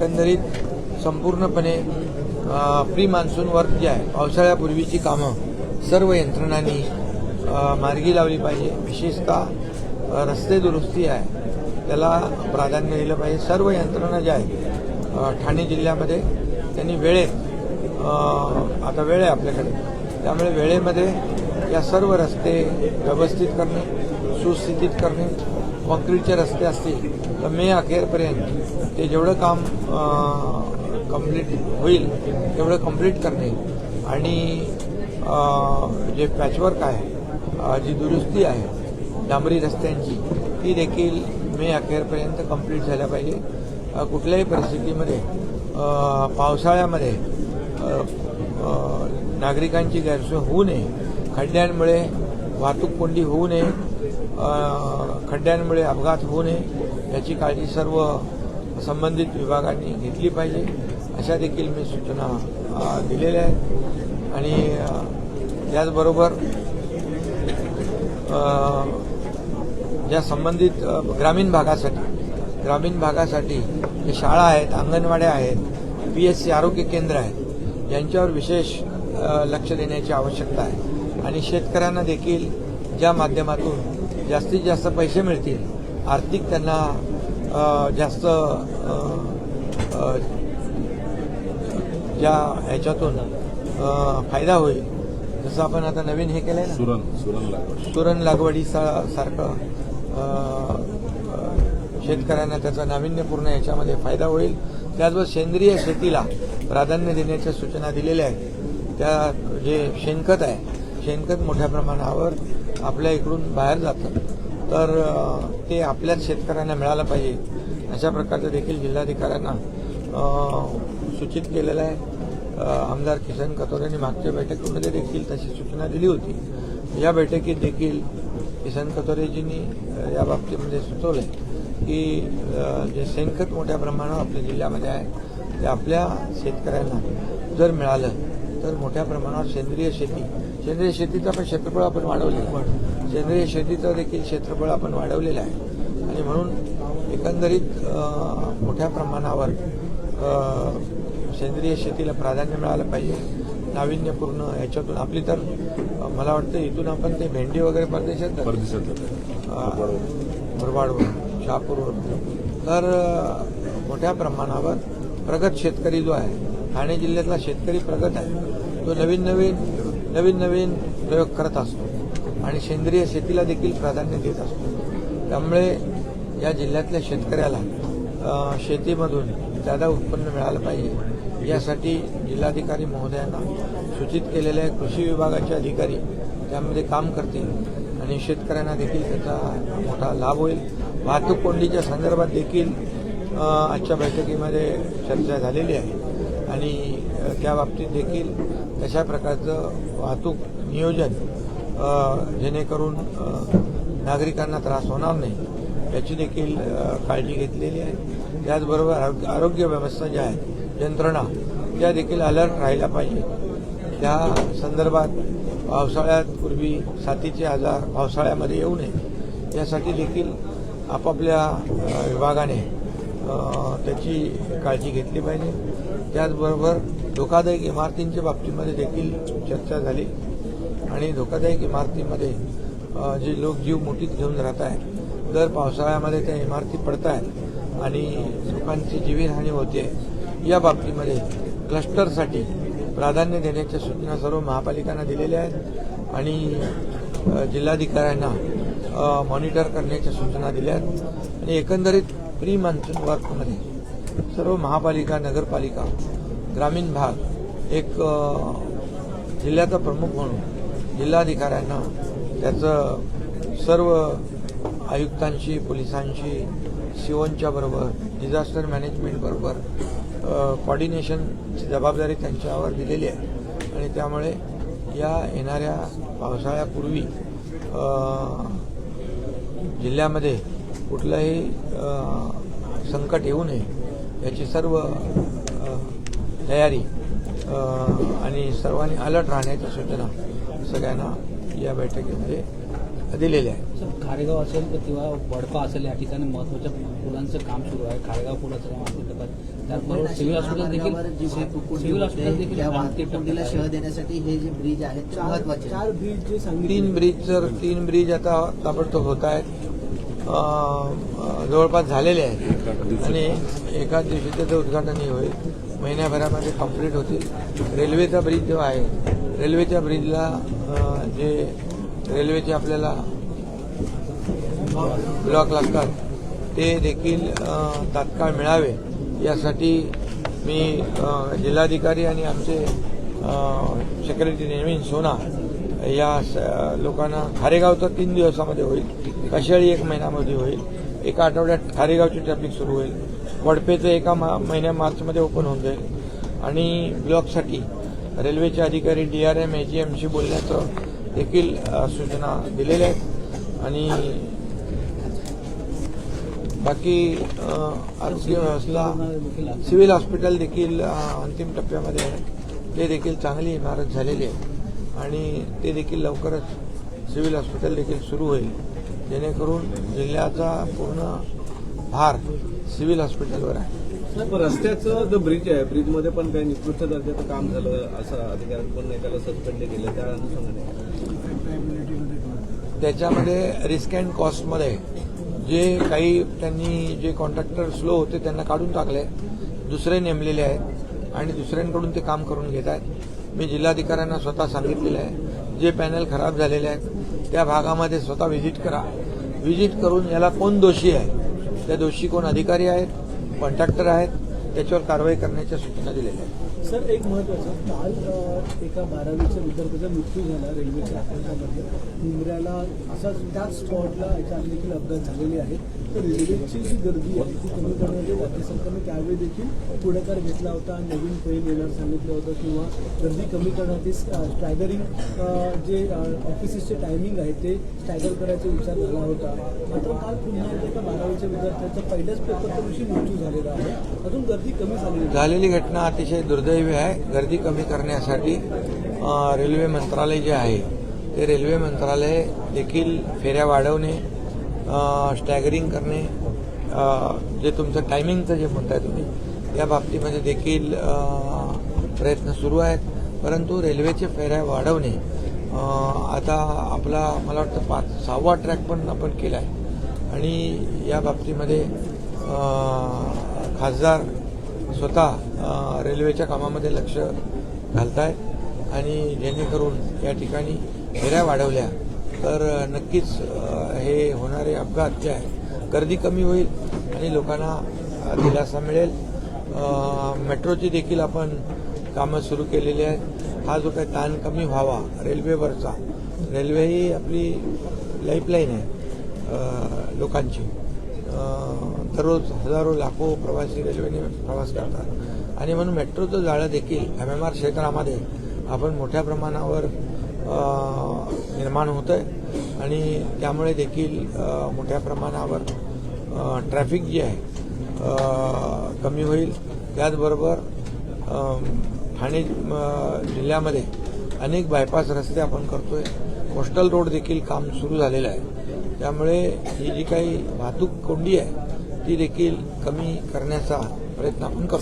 एकंदरीत संपूर्णपणे pre monsoon work जे आहे पावसाळ्यापूर्वीची कामं सर्व यंत्रणांनी मार्गी लावली पाहिजे. विशेषतः रस्ते दुरुस्ती आहे त्याला प्राधान्य दिलं पाहिजे. सर्व यंत्रणा ज्या आहेत ठाणे जिल्ह्यामध्ये त्यांनी वेळेत आता वेळ आहे आपल्याकडे. त्यामुळे वेळेमध्ये या सर्व रस्ते व्यवस्थित करणे सुस्थितीत करणे कॉन्क्रीटचे रस्ते असतील तर मे अखेरपर्यंत ते जेवढं काम कंप्लीट होईल तेवढं कंप्लीट करणे. आणि जे पॅचवर्क आहे जी दुरुस्ती आहे डांबरी रस्त्यांची ती देखील मे अखेरपर्यंत कंप्लीट झाल्या पाहिजे. कुठल्याही परिस्थितीमध्ये पावसाळ्यामध्ये नागरिकांची गैरसोय होऊ नये. खड्ड्यांमुळे वाहतूक कोंडी होऊ नये. खड्ड्यांमुळे अपघात होऊ नये याची काळजी सर्व संबंधित विभागांनी घेतली पाहिजे. अशा देखील मी सूचना दिलेल्या आहेत. आणि त्याचबरोबर ज्या संबंधित ग्रामीण भागासाठी ग्रामीण भागासाठी जे शाळा आहेत अंगणवाड्या आहेत पी एस सी आरोग्य केंद्र आहेत यांच्यावर विशेष लक्ष देण्याची आवश्यकता आहे. आणि शेतकऱ्यांना देखील ज्या माध्यमातून जास्तीत जास्त पैसे मिळतील. आर्थिक त्यांना जास्त ज्या ह्याच्यातून फायदा होईल. जसं आपण आता नवीन हे केलंय ना. सुरण सुरण लागवड. सुरण लागवडीचा सारखं शेतकऱ्यांना त्याचा नाविन्यपूर्ण याच्यामध्ये फायदा होईल. त्याचबरोबर सेंद्रिय शेतीला प्राधान्य देण्याच्या सूचना दिलेल्या आहेत. त्या जे शेणखत आहे शेणखत मोठ्या प्रमाणावर आपल्या इकडून बाहेर जातं. तर ते आपल्याच शेतकऱ्यांना मिळालं पाहिजे. अशा प्रकारचं देखील जिल्हाधिकाऱ्यांना सूचित केलेलं आहे. आमदार किसन कथोर यांनी मागच्या बैठकीमध्ये देखील तशी सूचना दिली होती. या बैठकीत देखील किसन कथोरेजींनी या बाबतीमध्ये सुचवलं की जे शेणखत मोठ्या प्रमाणावर आपल्या जिल्ह्यामध्ये आहे ते आपल्या शेतकऱ्यांना जर मिळालं तर मोठ्या प्रमाणावर सेंद्रिय शेती सेंद्रिय शेतीचं पण क्षेत्रफळ आपण वाढवले. सेंद्रिय शेतीचं देखील क्षेत्रफळ आपण वाढवलेलं आहे. आणि म्हणून एकंदरीत मोठ्या प्रमाणावर सेंद्रिय शेतीला प्राधान्य मिळालं पाहिजे. नाविन्यपूर्ण याच्यातून आपली तर मला वाटतं इथून आपण ते भेंडी वगैरे परदेशात. मुरबाडवर शहापूरवर तर मोठ्या प्रमाणावर प्रगत शेतकरी जो आहे ठाणे जिल्ह्यातला शेतकरी प्रगत आहे. तो नवीन नवीन नवीन नवीन प्रयोग करत असतो. आणि सेंद्रिय शेतीला देखील प्राधान्य देत असतो. त्यामुळे या जिल्ह्यातल्या शेतकऱ्याला शेतीमधून जादा उत्पन्न मिळालं पाहिजे यासाठी जिल्हाधिकारी महोदयांना सूचित केलेले आहे. कृषी विभागाचे अधिकारी त्यामध्ये काम करतील आणि शेतकऱ्यांना देखील त्याचा मोठा लाभ होईल. वाहतूक कोंडीच्या संदर्भात देखील आजच्या बैठकीमध्ये चर्चा झालेली आहे. आणि त्या बाबतीत देखील तशा प्रकारचं वाहतूक नियोजन जेणेकरून नागरिकांना त्रास होणार नाही. याची देखील काळजी घेतलेली आहे. त्याचबरोबर आरोग्य व्यवस्था ज्या आहेत यंत्रणा त्या देखील अलर्ट राहिल्या पाहिजे त्या संदर्भात पावसाळ्यात पूर्वी साथीचे आजार पावसाळ्यामध्ये येऊ नये. यासाठी देखील आपापल्या विभागाने त्याची काळजी घेतली पाहिजे. त्याचबरोबर धोकादायक इमारतींच्या बाबतीमध्ये देखील चर्चा झाली. आणि धोकादायक इमारतीमध्ये जे लोक जीव मोठीत घेऊन राहत आहेत दर पावसाळ्यामध्ये त्या इमारती पडत आहेत आणि लोकांची जीवितहानी होते. या बाबतीमध्ये क्लस्टरसाठी प्राधान्य देण्याच्या सूचना सर्व महापालिकांना दिलेल्या आहेत आणि जिल्हाधिकाऱ्यांना मॉनिटर करण्याच्या सूचना दिल्या आहेत. आणि एकंदरीत प्री मान्सून वर्कमध्ये सर्व महापालिका नगरपालिका ग्रामीण भाग एक जिल्ह्याचा प्रमुख म्हणून जिल्हाधिकाऱ्यांना त्याचं सर्व आयुक्तांशी पोलिसांशी सिओनच्या बरोबर डिझास्टर मॅनेजमेंट बरोबर कॉर्डिनेशनची जबाबदारी त्यांच्यावर दिलेली आहे. आणि त्यामुळे या येणाऱ्या पावसाळ्यापूर्वी जिल्ह्यामध्ये कुठलंही संकट येऊ नये याची सर्व तयारी आणि सर्वांनी अलर्ट राहण्याच्या सूचना सगळ्यांना या बैठकीमध्ये दिलेले आहे. सर खारेगाव असेल किंवा वडपा असेल या ठिकाणी महत्त्वाच्या पुलांचं काम सुरू आहे. खारेगाव पुलाचं काम अंतिम टप्प्यात त्याचबरोबर सिव्हिल हॉस्पिटल देखील सिव्हिल हॉस्पिटल देखील शह. देण्यासाठी हे जे ब्रिज आहेत ते महत्त्वाचे आहेत. चार ब्रिज जे सांगितले. तीन ब्रिज तर तीन ब्रिज आता ताबडतोब होत आहेत. अं, जवळपास झालेले आहेत. आणि एका दिवशी त्याचं उद्घाटनही होईल. महिन्याभरामध्ये कंप्लीट होतील रेल्वेचा ब्रिज जो आहे रेल्वेच्या ब्रिजला जे रेल्वेचे आपल्याला ब्लॉक लागतात ते देखील तात्काळ मिळावे. यासाठी मी जिल्हाधिकारी आणि आमचे सेक्रेटरी नेहमी सोना या स- लोकांना तर तीन दिवसामध्ये होईल कशाळी एक महिन्यामध्ये होईल एका आठवड्यात खारेगावची ट्रॅफिक सुरू होईल. वडपेचं एका मा- महिन्या मार्चमध्ये ओपन होऊन जाईल. आणि ब्लॉकसाठी रेल्वेचे अधिकारी डी आर एम एजीएमशी बोलण्याचं देखील सूचना दिलेल्या आहेत. आणि बाकी आरोग्य व्यवस्था सिव्हिल हॉस्पिटल देखील अंतिम टप्प्यामध्ये आहे. ते देखील चांगली इमारत झालेली आहे. आणि ते देखील लवकरच सिव्हिल हॉस्पिटल देखील सुरू होईल. जेणेकरून जिल्ह्याचा पूर्ण भार सिव्हिल हॉस्पिटलवर आहे. रस्त्याचं जो ब्रिज आहे ब्रिजमध्ये पण काही निकृष्ट दर्जाचं काम झालं असं अधिकाऱ्यांकडून एकाला सस्पेंड केलं त्या अनुषंगाने. त्याच्यामध्ये रिस्क अँड कॉस्टमध्ये जे काही त्यांनी जे कॉन्ट्रॅक्टर स्लो होते त्यांना काढून टाकले. दुसरे नेमलेले आहेत आणि दुसऱ्यांकडून ते काम करून घेत आहेत. मी जिल्हाधिकाऱ्यांना स्वतः सांगितलेलं आहे. जे पॅनल खराब झालेले आहेत त्या भागामध्ये स्वतः व्हिजिट करा. व्हिजिट करून याला कोण दोषी आहे? त्या दोषी कोण अधिकारी आहेत कॉन्ट्रॅक्टर आहेत त्याच्यावर कारवाई करण्याच्या सूचना दिलेल्या आहेत. सर एक महत्वाचं काल एका बारावीच्या विद्यार्थ्याचा मृत्यू झाला रेल्वेच्या अपघातामध्ये मुंबऱ्याला असाच त्याच स्पॉटला याच्या देखील अपघात झालेले आहेत. तर रेल्वेची जी गर्दी आहे ती कमी करण्यासाठी राज्य सरकारने त्यावेळी देखील पुढाकार घेतला होता. नवीन ट्रेन येणार सांगितलं होतं किंवा गर्दी कमी करण्यासाठी स्टॅगरिंग जे ऑफिसेसचे टायमिंग आहे ते स्टॅगर करायचा विचार झाला होता. मात्र काल पुन्हा एका बारावीच्या विद्यार्थ्याचा पहिल्याच पेपरच्या दिवशी मृत्यू झालेला आहे. अजून गर्दी कमी झालेली झालेली घटना अतिशय दुर्दैव आहे. गर्दी कमी करण्यासाठी रेल्वे मंत्रालय जे आहे ते रेल्वे मंत्रालय देखील फेऱ्या वाढवणे स्टॅगरिंग करणे जे तुमचं टायमिंगचं जे म्हणताय तुम्ही या बाबतीमध्ये देखील प्रयत्न सुरू आहेत. परंतु रेल्वेचे फेऱ्या वाढवणे आता आपला मला वाटतं पाच सहावा ट्रॅक पण आपण केला आहे आणि या बाबतीमध्ये खासदार स्वतः रेल्वेच्या कामामध्ये लक्ष घालतायत आणि जेणेकरून या ठिकाणी फेऱ्या वाढवल्या तर नक्कीच हे होणारे अपघात जे आहे गर्दी कमी होईल आणि लोकांना दिलासा मिळेल. मेट्रोची देखील आपण कामं सुरू केलेली आहेत. हा जो काही ताण कमी व्हावा रेल्वेवरचा रेल्वे ही आपली लाईफलाईन आहे लोकांची. दररोज हजारो लाखो प्रवासी रेल्वेने प्रवास करतात. आणि म्हणून मेट्रोचं जाळं देखील एम एम आर क्षेत्रामध्ये आपण मोठ्या प्रमाणावर निर्माण होतं आहे आणि त्यामुळे देखील मोठ्या प्रमाणावर ट्रॅफिक जी आहे कमी होईल. त्याचबरोबर ठाणे जिल्ह्यामध्ये अनेक बायपास रस्ते आपण करतोय. कोस्टल रोड देखील काम सुरू झालेलं आहे. त्यामुळे ही जी काही वाहतूक कोंडी आहे ती देखील कमी करण्याचा प्रयत्न आपण करतो.